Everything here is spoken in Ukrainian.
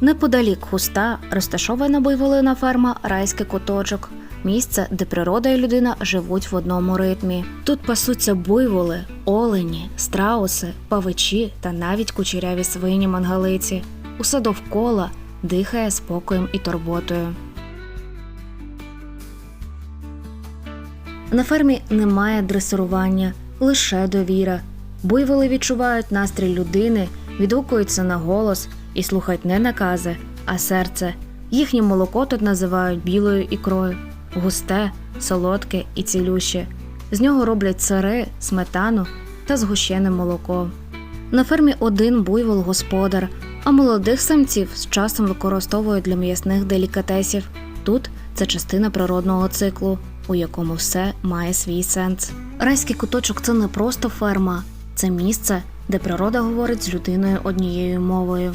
Неподалік хуста розташована буйволина ферма Райський куточок. Місце, де природа і людина живуть в одному ритмі. Тут пасуться буйволи, олені, страуси, павичі та навіть кучеряві свині мангалиці. Усе довкола дихає спокоєм і турботою. На фермі немає дресирування, лише довіра. Буйволи відчувають настрій людини, відгукуються на голос і слухають не накази, а серце. Їхнє молоко тут називають білою ікрою, густе, солодке і цілюще. З нього роблять сири, сметану та згущене молоко. На фермі один буйвол господар, а молодих самців з часом використовують для м'ясних делікатесів. Тут це частина природного циклу, у якому все має свій сенс. Райський куточок це не просто ферма, це місце, де природа говорить з людиною однією мовою.